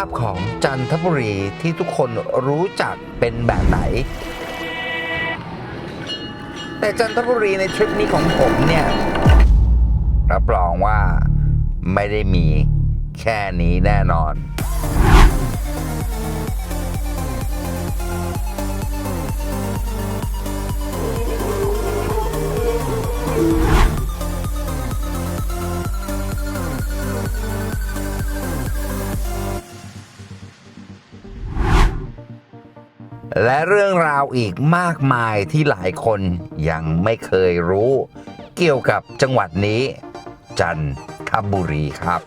าพของจันทบุรีที่ทุกคนรู้จักเป็นแบบไหน แต่จันทบุรีในทริปนี้ของผมเนี่ย รับรองว่าไม่ได้มีแค่นี้แน่นอน และเรื่องราวอีกมากมายที่หลายคนยังไม่เคยรู้ เกี่ยวกับจังหวัดนี้ จันทบุรีครับ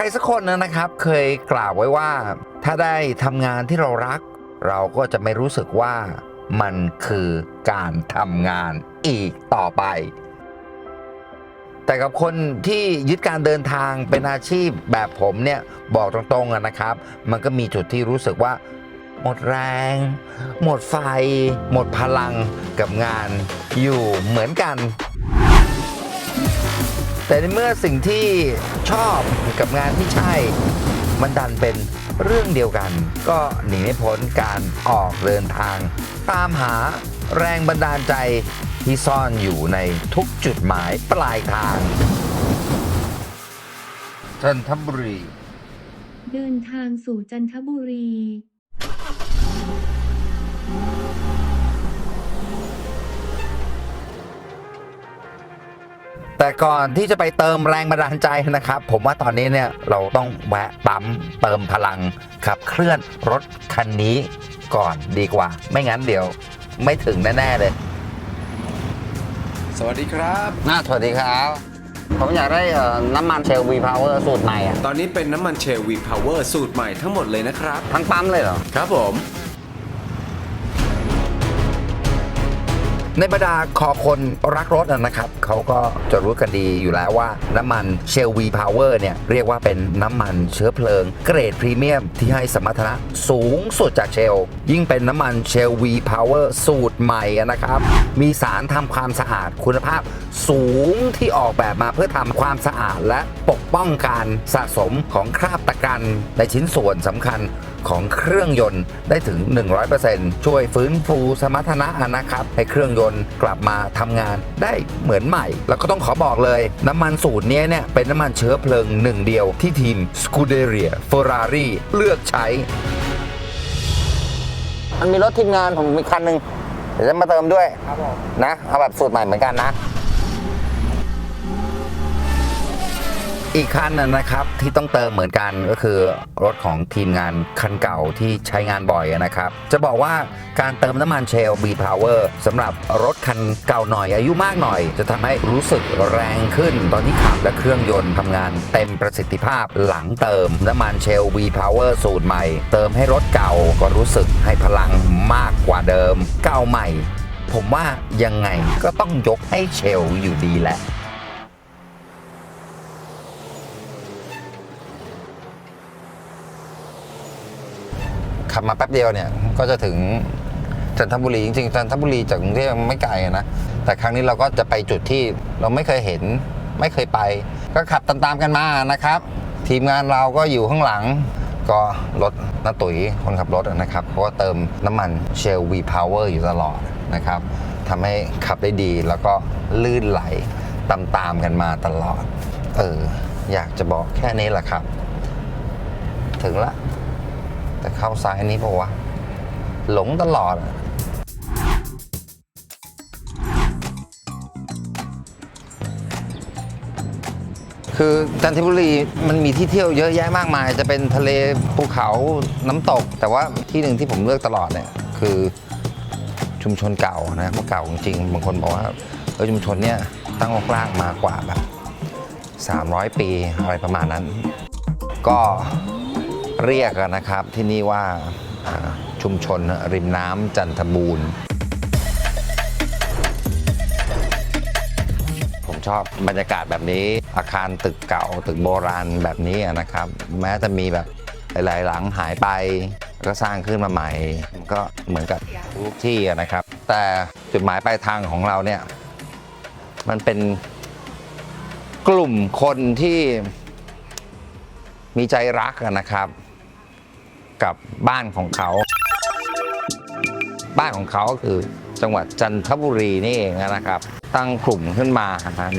รสักคนนะครับเคยกล่าวไว้ว่า ถ้าได้ทำงานที่เรารัก เราก็จะไม่รู้สึกว่ามันคือการทำงานอีกต่อไป แต่กับคนที่ยึดการเดินทางเป็นอาชีพแบบผมเนี่ยบอกตรงๆนะครับ มันก็มีจุดที่รู้สึกว่า หมดแรง หมดไฟ หมดพลังกับงานอยู่เหมือนกัน แต่ในเมื่อสิ่งที่ชอบกับงานที่ใช่ มันดันเป็นเรื่องเดียวกัน ก็หนีไม่พ้นการออกเดินทาง ตามหาแรงบันดาลใจที่ซ่อนอยู่ในทุกจุดหมายปลายทางจันทบุรี เดินทางสู่จันทบุรี แต่ก่อนที่จะไปเติมแรงบันดาลใจนะครับ ผมว่าตอนนี้เนี่ยเราต้องแวะปั๊มเติมพลังขับเคลื่อนรถคันนี้ก่อนดีกว่า ไม่งั้นเดี๋ยวไม่ถึงแน่ ๆ เลย สวัสดีครับ น่าสวัสดีครับ ผมอยากได้เอ่อน้ำมันเชลวีพาวเวอร์สูตรใหม่อะตอนนี้เป็นน้ำมันเชลวีพาวเวอร์สูตรใหม่ทั้งหมดเลยนะครับ ทั้งปั๊มเลยเหรอ ครับผม ในบรรดาคอคนรักรถนะครับเขาก็จะรู้กันดีอยู่แล้วว่าน้ำมันเชลวีพาวเวอร์เนี่ยเรียกว่าเป็นน้ำมันเชื้อเพลิง เกรดพรีเมียมที่ให้สมรรถนะสูงสุดจากเชล ยิ่งเป็นน้ำมันเชลวีพาวเวอร์สูตรใหม่นะครับ มีสารทำความสะอาดคุณภาพสูงที่ออกแบบมาเพื่อทำความสะอาดและปกป้องการสะสมของคราบตะกันในชิ้นส่วนสำคัญ ของเครื่องยนต์ได้ถึง 100%ช่วยฟื้นฟูสมรรถนะนะครับ ให้เครื่องยนต์กลับมาทำงานได้เหมือนใหม่ แล้วก็ต้องขอบอกเลย น้ำมันสูตรนี้เนี่ยเป็นน้ำมันเชื้อเพลิงหนึ่งเดียวที่ทีม Scuderia Ferrari เลือกใช้ มันมีรถทีมงานผมมีคันหนึ่งเดี๋ยวจะมาเติมด้วยนะเอาแบบสูตรใหม่เหมือนกันนะ อีกคันนะนะครับที่ต้องเติมเหมือนกันก็คือรถของทีมงานคันเก่าที่ใช้งานบ่อยนะครับ จะบอกว่าการเติมน้ำมันเชล B Power สำหรับรถคันเก่าหน่อยอายุมากหน่อย จะทำให้รู้สึกแรงขึ้นตอนที่ขับและเครื่องยนต์ทำงานเต็มประสิทธิภาพหลังเติมน้ำมันเชล B Power สูตรใหม่ เติมให้รถเก่าก็รู้สึกให้พลังมากกว่าเดิม เก่าใหม่ ผมว่ายังไงก็ต้องยกให้เชลอยู่ดีแหละ ขับมาแป๊บเดียวเนี่ยก็จะถึงจันทบุรีจริงๆจันทบุรีจากกรุงเทพไม่ไกลนะแต่ครั้งนี้เราก็จะไปจุดที่เราไม่เคยเห็นไม่เคยไป ก็ขับตามๆกันมานะครับ ทีมงานเราก็อยู่ข้างหลัง ก็รถน้าตุ๋ยคนขับรถนะครับเขาก็เติมน้ำมันเชลวีพาวเวอร์อยู่ตลอดนะครับทำให้ขับได้ดีแล้วก็ลื่นไหลตามๆกันมาตลอด เออ อยากจะบอกแค่นี้แหละครับ ถึงละ แต่เข้าซ้ายนี้ปะวะ หลงตลอด คือจันทบุรีมันมีที่เที่ยวเยอะแยะมากมาย จะเป็นทะเลภูเขาน้ำตก แต่ว่าที่หนึ่งที่ผมเลือกตลอดเนี่ยคือชุมชนเก่านะเพราะเก่าจริงบางคนบอกว่าเออชุมชนเนี่ยตั้งรกรากมากว่าแบบ300 ปีอะไรประมาณนั้น ก็ เรียกกันนะครับที่นี่ว่าชุมชนริมน้ำจันทบูรณ์ผมชอบบรรยากาศแบบนี้ อาคารตึกเก่าตึกโบราณแบบนี้นะครับ แม้จะมีแบบหลายๆหลังหายไปก็สร้างขึ้นมาใหม่ก็เหมือนกับทุกที่นะครับ แต่จุดหมายปลายทางของเราเนี่ยมันเป็นกลุ่มคนที่มีใจรักนะครับ กับบ้านของเขา บ้านของเขาก็คือจังหวัดจันทบุรีนี่เองนะครับ ตั้งกลุ่มขึ้นมา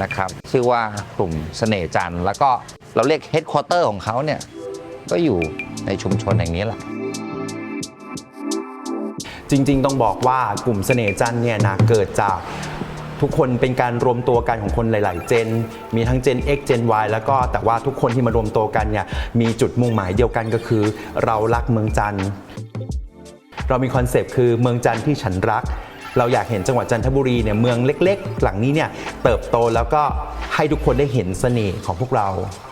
นะครับ ชื่อว่ากลุ่มเสน่ห์จันทร์แล้วก็เราเรียกเฮดค q u เตอร์ของเขาเนี่ยก็อยู่ในชุมชนแห่งนี้แหละจริง ๆ ต้องบอกว่ากลุ่มเสน่ห์จันทร์เนี่ยนะเกิดจาก ทุกคนเป็นการรวมตัวกันของคนหลาย ๆ เจน มีทั้ง Gen X Gen Y แล้วก็แต่ว่าทุกคนที่มารวมตัวกันเนี่ยมีจุดมุ่งหมายเดียวกันก็คือ เรารักเมืองจันทร์เรามีคอนเซปต์คือเมืองจันทร์ที่ฉันรัก เราอยากเห็นจังหวัดจันทบุรีเนี่ยเมืองเล็ก ๆ หลังนี้เนี่ยเติบโตแล้วก็ให้ทุกคนได้เห็นเสน่ห์ของพวกเรา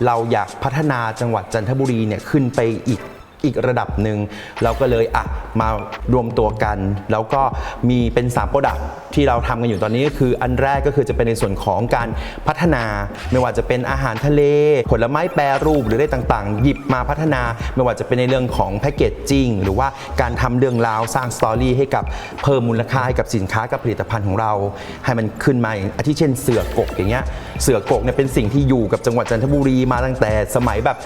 เราอยากพัฒนาจังหวัดจันทบุรีเนี่ยขึ้นไปอีก อีกระดับหนึ่งเราก็เลยอะมารวมตัวกัน แล้วก็มีเป็น3โปรดักที่เราทำกันอยู่ตอนนี้ก็คืออันแรกก็คือจะเป็นในส่วนของการพัฒนาไม่ว่าจะเป็นอาหารทะเล ผลไม้แปรรูปหรืออะไรต่างๆ หยิบมาพัฒนา ไม่ว่าจะเป็นในเรื่องของแพคเกจจิ้งหรือว่าการทำเรื่องราวสร้างสตอรี่ให้กับเพิ่มมูลค่าให้กับสินค้ากับผลิตภัณฑ์ของเรา ให้มันขึ้นมาอย่างอาทิเช่นเสือกกอย่างเงี้ยเสือกกเนี่ยเป็นสิ่งที่อยู่กับจังหวัดจันทบุรีมาตั้งแต่สมัยแบบ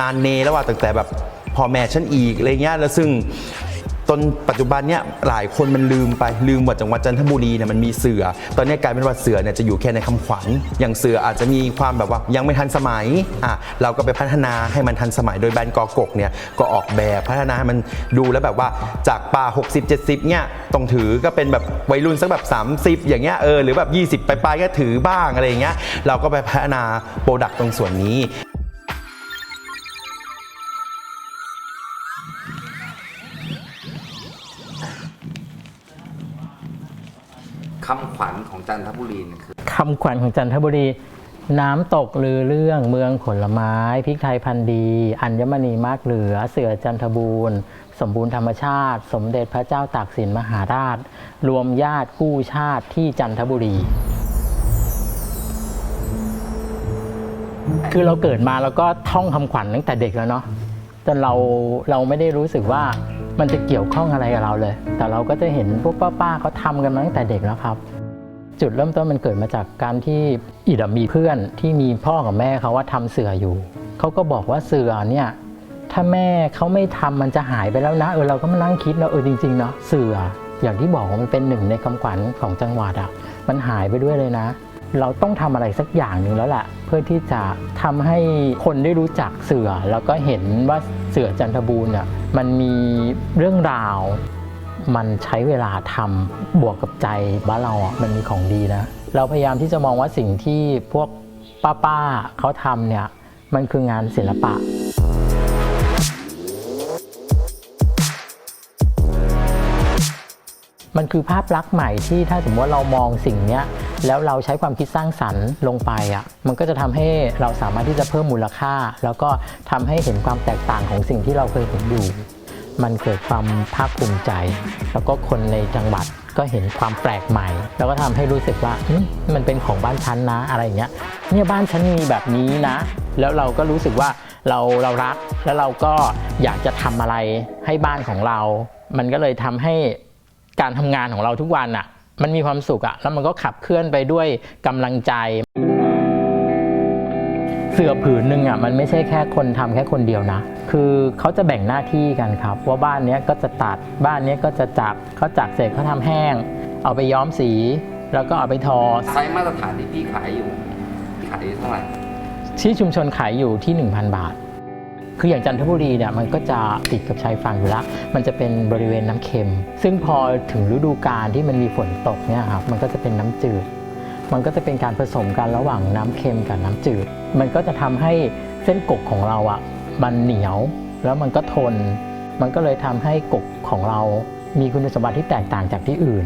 นานเนแล้วว่าตั้งแต่แบบ พ่อแม่ฉันอีกอะไรเงี้ยแล้วซึ่งจนปัจจุบันเนี่ยหลายคนมันลืมไปลืมว่าจังหวัดจันทบุรีเนี่ยมันมีเสือ ตอนนี้กลายเป็นว่าเสือเนี่ยจะอยู่แค่ในคำขวัญอย่างเสืออาจจะมีความแบบว่ายังไม่ทันสมัยอะเราก็ไปพัฒนาให้มันทันสมัยโดยแบรนด์กอกกเนี่ยก็ออกแบบพัฒนาให้มันดูแล้วแบบว่าจากป่า 60 70เนี่ยต้องถือก็เป็นแบบวัยรุ่นสักแบบ 30 อย่างเงี้ยเออหรือแบบ 20 ไปลายก็ถือบ้างอะไรอย่างเงี้ยเราก็ไปพัฒนาโปรดักต์ตรงส่วนนี้ คำขวัญของจันทบุรีเนี่ยคือคำขวัญของจันทบุรี น้ำตกลือเรื่องเมืองผลไม้พริกไทยพันธุ์ดี อัญมณีมากเหลือ เสือจันทบูรณ์ สมบูรณ์ธรรมชาติ สมเด็จพระเจ้าตากสินมหาราช รวมญาติกู้ชาติที่จันทบุรี คือเราเกิดมาแล้วก็ท่องคำขวัญตั้งแต่เด็กแล้วเนาะจนเราเราไม่ได้รู้สึกว่า มันจะเกี่ยวข้องอะไรกับเราเลย แต่เราก็จะเห็นพวกป้าๆเขาทำกันมาตั้งแต่เด็กแล้วครับ จุดเริ่มต้นมันเกิดมาจากการที่อิดมีเพื่อนที่มีพ่อกับแม่เขาว่าทำเสืออยู่ เขาก็บอกว่าเสือเนี่ยถ้าแม่เขาไม่ทำมันจะหายไปแล้วนะเออเราก็มานั่งคิดแล้วเออจริงๆเนาะเสืออย่างที่บอกว่ามันเป็นหนึ่งในคำขวัญของจังหวัดอะมันหายไปด้วยเลยนะ เราต้องทำอะไรสักอย่างหนึ่งแล้วแหละเพื่อที่จะทำให้คนได้รู้จักเสือ แล้วก็เห็นว่าเสือจันทบูรณ์เนี่ยมันมีเรื่องราว มันใช้เวลาทำบวกกับใจบ้านเราอะมันมีของดีนะ เราพยายามที่จะมองว่าสิ่งที่พวกป้าๆเขาทำเนี่ยมันคืองานศิลปะ มันคือภาพลักษณ์ใหม่ที่ถ้าสมมติว่าเรามองสิ่งนี้แล้วเราใช้ความคิดสร้างสรรค์ลงไปอะมันก็จะทำให้เราสามารถที่จะเพิ่มมูลค่า แล้วก็ทำให้เห็นความแตกต่างของสิ่งที่เราเคยเห็นอยู่ มันเกิดความภาคภูมิใจ แล้วก็คนในจังหวัดก็เห็นความแปลกใหม่ แล้วก็ทำให้รู้สึกว่ามันเป็นของบ้านฉันนะอะไรอย่างเงี้ยเนี่ยบ้านฉันมีแบบนี้นะ แล้วเราก็รู้สึกว่าเราเรารักแล้วเราก็อยากจะทำอะไรให้บ้านของเรา มันก็เลยทำให้ การทำงานของเราทุกวันอะ มันมีความสุขอะ แล้วมันก็ขับเคลื่อนไปด้วยกำลังใจ เสือผืนหนึ่งอะมันไม่ใช่แค่คนทำแค่คนเดียวนะ คือเขาจะแบ่งหน้าที่กันครับ ว่าบ้านเนี้ยก็จะตัดบ้านเนี้ยก็จะจักเขาจักเสร็จเขาทำแห้ง เอาไปย้อมสี แล้วก็เอาไปทอไซส์มาตรฐานที่พี่ขายอยู่พี่ขายอยู่เท่าไหร่ที่ชุมชนขายอยู่ที่ 1,000 บาท คืออย่างจันทบุรีเนี่ยมันก็จะติดกับชายฝั่งอยู่แล้วมันจะเป็นบริเวณน้ำเค็ม ซึ่งพอถึงฤดูกาลที่มันมีฝนตกเนี่ยครับมันก็จะเป็นน้ำจืด มันก็จะเป็นการผสมกันระหว่างน้ำเค็มกับน้ำจืด มันก็จะทำให้เส้นกกของเราอะมันเหนียวแล้วมันก็ทน มันก็เลยทำให้กกของเรา มีคุณสมบัติที่แตกต่างจากที่อื่น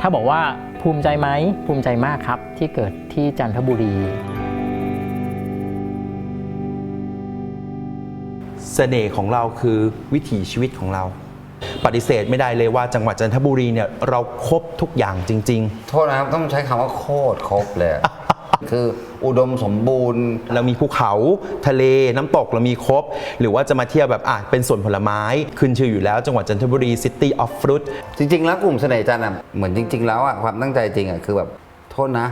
ถ้าบอกว่าภูมิใจไหมภูมิใจมากครับที่เกิดที่จันทบุรี เสน่ห์ของเราคือวิถีชีวิตของเรา ปฏิเสธไม่ได้เลยว่าจังหวัดจันทบุรีเนี่ยเราครบทุกอย่างจริง โทษนะครับ ต้องใช้คำว่าโคตรครบเลยอะคืออุดมสมบูรณ์เรามีภูเขาทะเลน้ำตกเรามีครบ หรือว่าจะมาเที่ยวแบบอะเป็นสวนผลไม้ ขึ้นชื่ออยู่แล้วจังหวัดจันทบุรี City of Fruit จริง ๆ แล้วกลุ่มเสน่ห์จันทร์อะเหมือนจริง ๆ แล้วอะความตั้งใจจริงอะคือแบบโทษนะ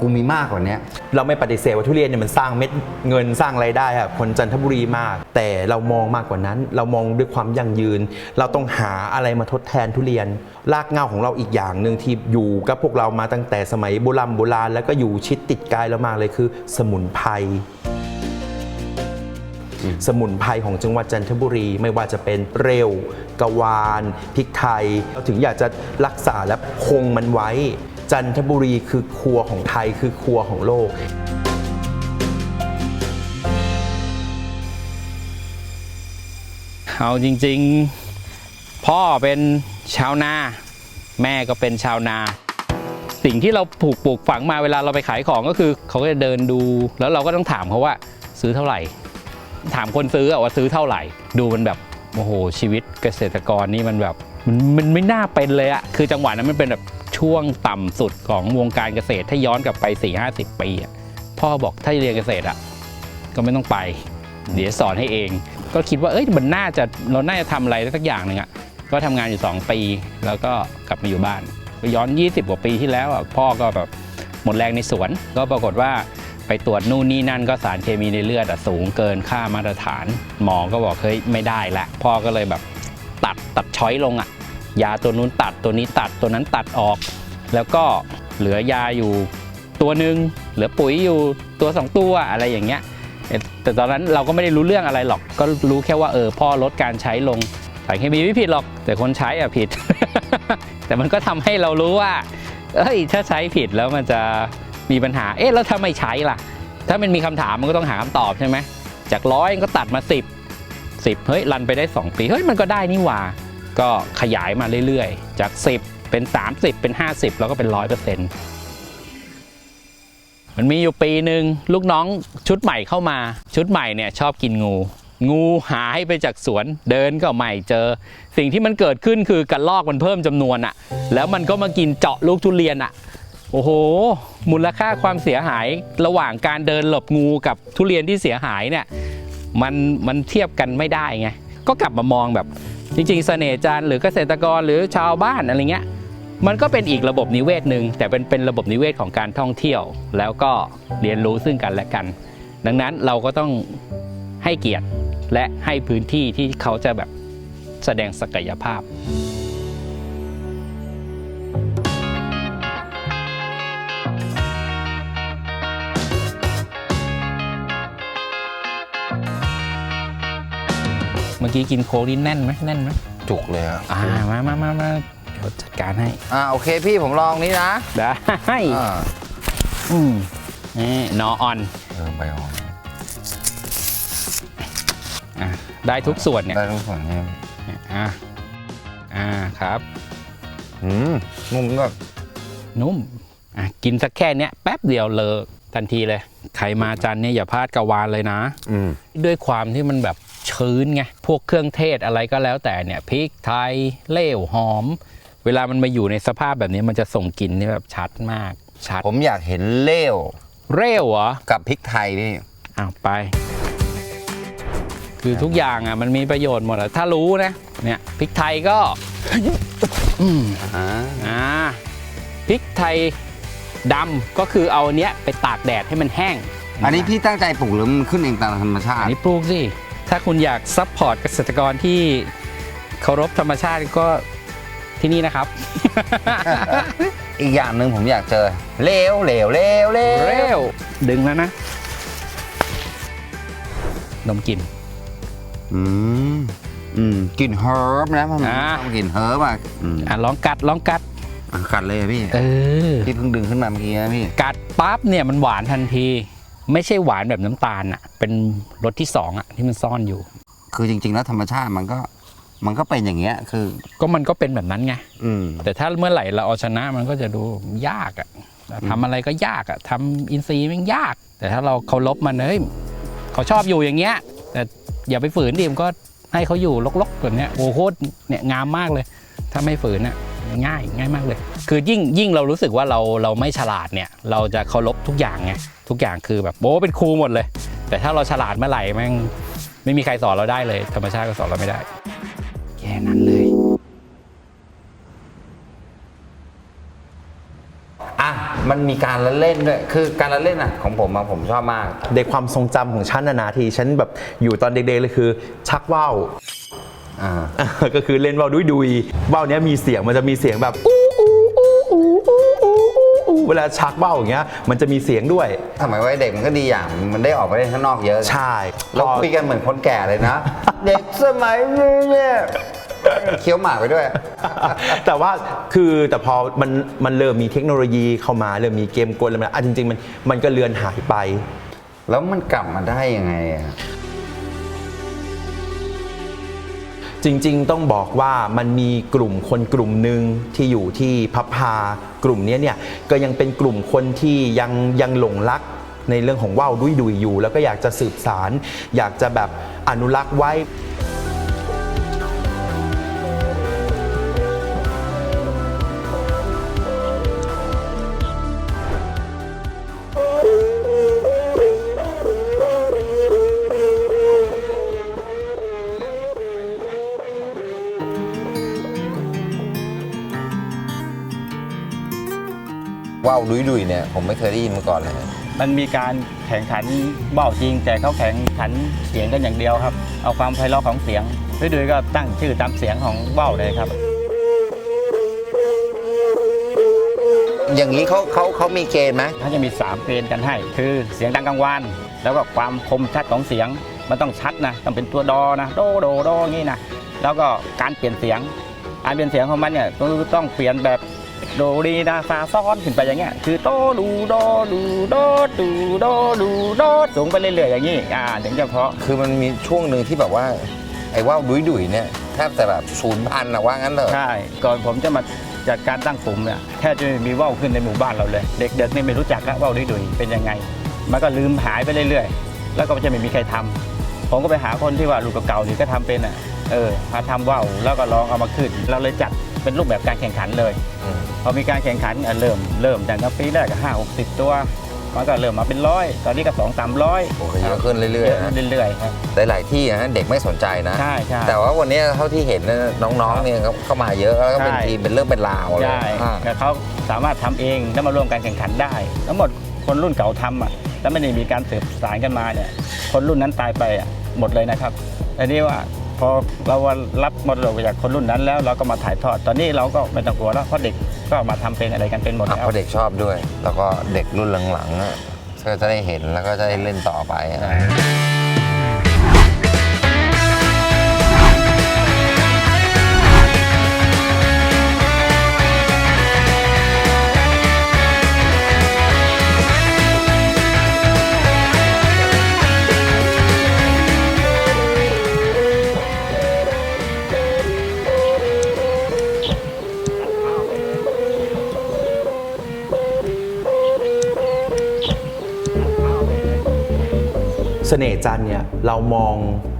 กูมีมากกว่าเนี้ยเราไม่ปฏิเสธว่าทุเรียนเนี่ยมันสร้างเม็ดเงินสร้างไรายได้ครับคนจันทบุรีมาก แต่เรามองมากกว่านั้น เรามองด้วยความยั่งยืน เราต้องหาอะไรมาทดแทนทุเรียน รากเหง้าของเราอีกอย่างหนึ่งที่อยู่กับพวกเรามาตั้งแต่สมัยโบราณโบราณแล้วก็อยู่ชิดติดกายเรามากเลยคือ สมุนไพรสมุนไพรของจังหวัดจันทบุรี ไม่ว่าจะเป็นเร็วกวานพริกไทยเราถึงอยากจะรักษาและคงมันไว้ จันทบุรีคือครัวของไทยคือครัวของโลกเอาจริงๆ พ่อเป็นชาวนา แม่ก็เป็นชาวนา สิ่งที่เราผูกปลูกฝังมาเวลาเราไปขายของก็คือ เขาก็จะเดินดู แล้วเราก็ต้องถามเขาว่าซื้อเท่าไหร่ ถามคนซื้อว่าซื้อเท่าไหร่ ดูมันแบบโอ้โหชีวิตเกษตรกรนี่มันแบบมันมันไม่น่าเป็นเลยอะคือจังหวะนั้นมันเป็นแบบ ช่วงต่ำสุดของวงการเกษตรถ้าย้อนกลับไป 4-50 ปีอะพ่อบอกถ้าเรียนเกษตรอะก็ไม่ต้องไป เดี๋ยวสอนให้เอง ก็คิดว่าเอ้ยมันน่าจะเราน่าจะทำอะไรสักอย่างหนึ่งอะก็ทำงานอยู่ 2 ปี แล้วก็กลับมาอยู่บ้านก็ย้อน 20 กว่าปีที่แล้วอะพ่อก็แบบหมดแรงในสวน ก็ปรากฏว่าไปตรวจนู่นนี่นั่นก็สารเคมีในเลือดอะสูงเกินค่ามาตรฐาน หมอก็บอกเฮ้ยไม่ได้ละพ่อก็เลยแบบตัดตัดช้อยลงอะ ยาตัวนู้นตัดตัวนี้ตัดตัวนั้นตัดออก แล้วก็เหลือยาอยู่ตัวหนึ่งเหลือปุ๋ยอยู่ตัวสองตัวอะไรอย่างเงี้ยแต่ตอนนั้นเราก็ไม่ได้รู้เรื่องอะไรหรอก ก็รู้แค่ว่าเออพ่อลดการใช้ลงสารเคมีไม่ผิดหรอก แต่คนใช้อะผิด แต่มันก็ทำให้เรารู้ว่าเอ้ยถ้าใช้ผิดแล้วมันจะมีปัญหา เอ๊ะแล้วถ้าไม่ใช้ล่ะ ถ้ามันมีคำถามมันก็ต้องหาคำตอบใช่ไหมจากร้อยก็ตัดมา 10 10 เฮ้ยรันไปได้ 2 ปี เฮ้ยมันก็ได้นี่หว่า ก็ขยายมาเรื่อยๆ จาก 10 เป็น 30 เป็น 50 แล้วก็เป็น 100%มันมีอยู่ปีหนึ่งลูกน้องชุดใหม่เข้ามาชุดใหม่เนี่ยชอบกินงู งูหายไปจากสวนเดินก็ไม่เจอ สิ่งที่มันเกิดขึ้นคือกระลอกมันเพิ่มจำนวนอะแล้วมันก็มากินเจาะลูกทุเรียนอะโอ้โห มูลค่าความเสียหายระหว่างการเดินหลบงูกับทุเรียนที่เสียหายเนี่ยมันมันเทียบกันไม่ได้ไง ก็กลับมามองแบบ จริงๆเสน่ห์จันหรือเกษตรกรหรือชาวบ้านอะไรเงี้ยมันก็เป็นอีกระบบนิเวศหนึ่งแต่เป็นเป็นระบบนิเวศของการท่องเที่ยว แล้วก็เรียนรู้ซึ่งกันและกัน ดังนั้นเราก็ต้องให้เกียรติและให้พื้นที่ที่เขาจะแบบแสดงศักยภาพ เมื่อกี้กินโค้กนี่แน่นไหมแน่นไหมจุกเลยอะอ่ามามามามาเดี๋ยวจัดการให้ อ่าโอเคพี่ผมลองนี้นะได้อ่าอืมนี่นอออนเออไปออนอะได้ทุกส่วนเนี่ยได้ทุกส่วนใช่ไหมอะอ่าครับ อืมนุ่มก็นุ่มอะกินสักแค่เนี้ยแป๊บเดียวเลอทันทีเลย ใครมาจันเนี่ยอย่าพลาดกะวานเลยนะ อืมด้วยความที่มันแบบ ชื้นไงพวกเครื่องเทศอะไรก็แล้วแต่เนี่ยพริกไทยเล่วหอม เวลามันมาอยู่ในสภาพแบบนี้มันจะส่งกลิ่นที่แบบชัดมากชัดผมอยากเห็นเลี้ยวเร็วเหรอกับพริกไทยนี่อ้าวไป คือทุกอย่างอะมันมีประโยชน์หมดอะถ้ารู้นะเนี่ยพริกไทยก็อืมอ่าอ่าพริกไทยดำก็คือเอาอันเนี้ยไปตากแดดให้มันแห้งอันนี้พี่ตั้งใจปลูกหรือมันขึ้นเองตามธรรมชาอัตินนี้ปลูกสิ ถ้าคุณอยากซัพพอร์ตเกษตรกรที่เคารพธรรมชาติก็ที่นี่นะครับ อีกอย่างหนึ่งผมอยากเจอเลี้ยวเลี้ยวเลี้ยวเลี้ยวเร็วดึงแล้วนะดมกลิ่นอืมอืมกลิ่นเฮิร์บนะมันอ่ากลิ่นเฮิร์บอะอืมอะลองกัดลองกัด อะกัดเลยอะพี่เออพี่เพิ่งดึงขึ้นมาเมื่อกี้นะพี่ กัดปั๊บเนี่ยมันหวานทันที ไม่ใช่หวานแบบน้ำตาลอะ เป็นรสที่สองอะที่มันซ่อนอยู่ คือจริง ๆ แล้วธรรมชาติมันก็มันก็เป็นอย่างเงี้ย คือ ก็มันก็เป็นแบบนั้นไงอืมแต่ถ้าเมื่อไหร่เราเอาชนะมันก็จะดูยากอะทำอะไรก็ยากอะทำอินทรีย์มันยาก แต่ถ้าเราเคารพมันเฮ้ยเขาชอบอยู่อย่างเงี้ย แต่อย่าไปฝืนดิมนก็ให้เขาอยู่ลกๆแบบเนี้ยโอ้โหโคตรเนี่ยงามมากเลย ถ้าไม่ฝืนอะ ง่ายง่ายมากเลย คือยิ่งยิ่งเรารู้สึกว่าเราเราไม่ฉลาดเนี่ย เราจะเคารพทุกอย่างไงทุกอย่างคือแบบโอ้เป็นครูหมดเลย แต่ถ้าเราฉลาดเมื่อไหร่แม่งไม่มีใครสอนเราได้เลย ธรรมชาติก็สอนเราไม่ได้แค่นั้นเลยอะมันมีการละเล่นด้วย คือการละเล่นอะของผมอะผมชอบมาก ในความทรงจำของฉันนะนะที่ฉันแบบอยู่ตอนเด็กๆเลยคือ ชักว่าวอ่า ก็คือเล่นว่าวดุยดุยๆว่าวเนี้ยมีเสียงมันจะมีเสียงแบบอู้อู้อู้อู้อู้อู้อู้เวลาชักว่าวอย่างเงี้ยมันจะมีเสียงด้วยสมัยวัยเด็กมันก็ดีอย่างมันได้ออกไปเล่นข้างนอกเยอะใช่เราคุยกันเหมือนคนแก่เลยนะ เด็กสมัยนี้เนี่ยเคี้ยวหมากไปด้วย แต่ว่าคือแต่พอมันมันเริ่มมีเทคโนโลยีเข้ามาเริ่มมีเกมกลอะไรมาอะจริงๆมันมันก็เลือนหายไป แล้วมันกลับมาได้ยังไงอะ จริงๆ ต้องบอกว่ามันมีกลุ่มคนกลุ่มหนึ่งที่อยู่ที่พับพากลุ่มนี้เนี่ยก็ยังเป็นกลุ่มคนที่ยังยังหลงรักในเรื่องของว่าวดุยดุยอยู่ แล้วก็อยากจะสืบสาร อยากจะแบบอนุรักษ์ไว้ ดุยดุยๆเนี่ยผมไม่เคยได้ยินมาก่อนเลยมันมีการแข่งขันเบ้าจริง แต่เขาแข่งขันเสียงกันอย่างเดียวครับ เอาความไพเราะของเสียงด้วยๆก็ตั้งชื่อตามเสียงของเบ้าเลยครับ อย่างนี้เขาเขาเขามีเกณฑ์ไหมเขาจะมี 3 เกณฑ์กันให้ คือเสียงดังกลางวานแล้วก็ความคมชัดของเสียงมันต้องชัดนะต้องเป็นตัวดอนะโดโดโดอย่างนี้นะแล้วก็การเปลี่ยนเสียงการเปลี่ยนเสียงของมันเนี่ยก็คือต้องเปลี่ยนแบบ โดรีนาฟาซ้อนขึ้นไปอย่างเงี้ยคือโตดูโดดูโดดูโดดูโดสูงไปเรื่อยๆอย่างนี้อ่าถึงจะเพราะคือมันมีช่วงหนึ่งที่แบบว่า ไอ้ว่าวดุยดุยๆเนี่ยแทบจะแบบศูนย์พันนะว่างั้นเถอะใช่ก่อนผมจะมาจัดการตั้งกลุ่มเนี่ยแทบจะไม่มีว่าวขึ้นในหมู่บ้านเราเลย เด็กๆนี่ไม่รู้จักว่าว่าวดุยๆเป็นยังไง มันก็ลืมหายไปเรื่อยๆ แล้วก็จะไม่มีใครทำผมก็ไปหาคนที่ว่าลูกเก่าๆนี่ก็ทำเป็นอะเออมาทำว่าวแล้วก็ลองเอามาขึ้นเราเลยจัด เป็นรูปแบบการแข่งขันเลยอืมพอมีการแข่งขันอะเริ่มเริ่มจากปีแรกก็ห้าหกสิบตัวมันก็เริ่มมาเป็นร้อยตอนนี้ก็สองสามร้อยโอ้โหเยอะขึ้นเรื่อยเยอะๆนะเรื่อยๆครับหลายๆที่นะเด็กไม่สนใจนะใช่ใช่แต่ว่าวันนี้เท่าที่เห็นนะน้องๆเนี่ยเขาเข้ามาเยอะแล้วก็เป็นใช่ทีมเป็นเรื่องเป็นราวเลยใช่อ่าแต่เขาสามารถทำเองแล้วมาร่วมการแข่งขันได้ ทั้งหมดคนรุ่นเก่าทำอะแล้วไม่ได้มีการสืบสานกันมาเนี่ยคนรุ่นนั้นตายไปอะหมดเลยนะครับอันนี้ว่า พอเรารับมรดกจากคนรุ่นนั้นแล้วเราก็มาถ่ายทอด ตอนนี้เราก็ไม่ต้องกลัวแล้วเพราะเด็กก็มาทำเป็นอะไรกันเป็นหมดอะแล้วเพราะเด็กชอบด้วย แล้วก็เด็กรุ่นหลังๆอะก็จะได้เห็นแล้วก็จะได้เล่นต่อไป เสน่ห์จันเนี่ยเรามอง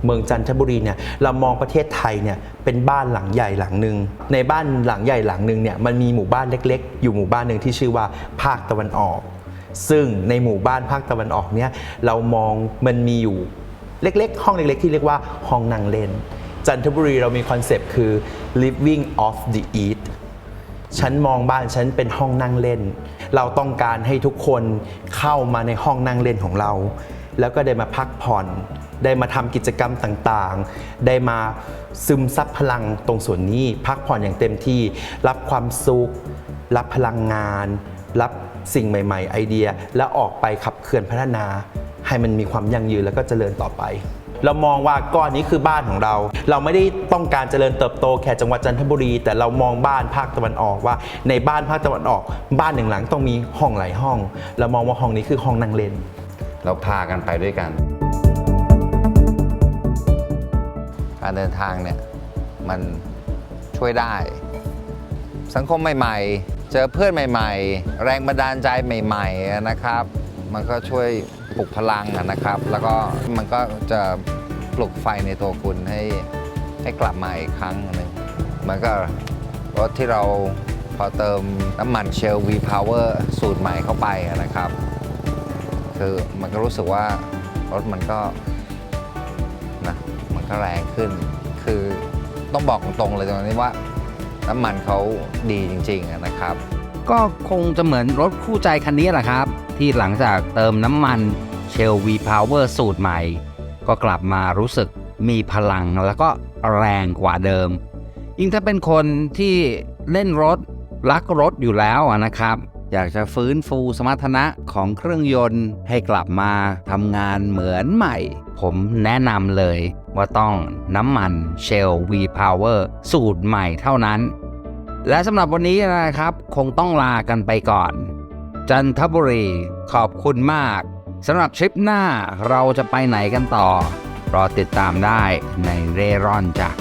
เมืองจันทบุรีเนี่ยเรามองประเทศไทยเนี่ยเป็นบ้านหลังใหญ่หลังหนึ่งในบ้านหลังใหญ่หลังหนึ่งเนี่ยมันมีหมู่บ้านเล็ก ๆ อยู่หมู่บ้านหนึ่งที่ชื่อว่าภาคตะวันออก ซึ่งในหมู่บ้านภาคตะวันออกเนี่ยเรามองมันมีอยู่เล็ก ๆ ห้องเล็ก ๆ ที่เรียกว่าห้องนั่งเล่นจันทบุรีเรามีคอนเซปต์คือ living off the eat ฉันมองบ้านฉันเป็นห้องนั่งเล่น เราต้องการให้ทุกคนเข้ามาในห้องนั่งเล่นของเรา แล้วก็ได้มาพักผ่อน ได้มาทำกิจกรรมต่างๆ ได้มาซึมซับพลังตรงส่วนนี้ พักผ่อนอย่างเต็มที่ รับความสุข รับพลังงาน รับสิ่งใหม่ ๆ ไอเดีย แล้วออกไปขับเคลื่อนพัฒนา ให้มันมีความยั่งยืนแล้วก็เจริญต่อไปเรามองว่าก้อนนี้คือบ้านของเรา เราไม่ได้ต้องการเจริญเติบโตแค่จังหวัดจันทบุรี แต่เรามองบ้านภาคตะวันออกว่า ในบ้านภาคตะวันออก บ้านหนึ่งหลังต้องมีห้องหลายห้อง เรามองว่าห้องนี้คือห้องนั่งเล่น เราพากันไปด้วยกัน การเดินทางเนี่ยมันช่วยได้ สังคมใหม่ๆ เจอเพื่อนใหม่ ๆ แรงบันดาลใจใหม่ ๆนะครับ มันก็ช่วยปลุกพลังนะครับ แล้วก็มันก็จะปลุกไฟในตัวคุณให้ให้กลับมาอีกครั้งหนึ่งมันก็รถที่เราพอเติมน้ำมันเชล V Power สูตรใหม่เข้าไปนะครับ คือมันก็รู้สึกว่ารถมันก็นะมันก็แรงขึ้น คือต้องบอกตรงๆเลยตรงนี้ว่าน้ำมันเขาดีจริงๆนะครับ ก็คงจะเหมือนรถคู่ใจคันนี้แหละครับ ที่หลังจากเติมน้ำมันเชล V Power สูตรใหม่ ก็กลับมารู้สึกมีพลังแล้วก็แรงกว่าเดิม ยิ่งถ้าเป็นคนที่เล่นรถรักรถอยู่แล้วนะครับ อยากจะฟื้นฟูสมรรถนะของเครื่องยนต์ให้กลับมาทำงานเหมือนใหม่ ผมแนะนำเลยว่าต้องน้ำมัน Shell V Power สูตรใหม่เท่านั้น และสำหรับวันนี้นะครับ คงต้องลากันไปก่อน จันทบุรีขอบคุณมากสำหรับทริปหน้าเราจะไปไหนกันต่อ รอติดตามได้ในเร่ร่อนจาก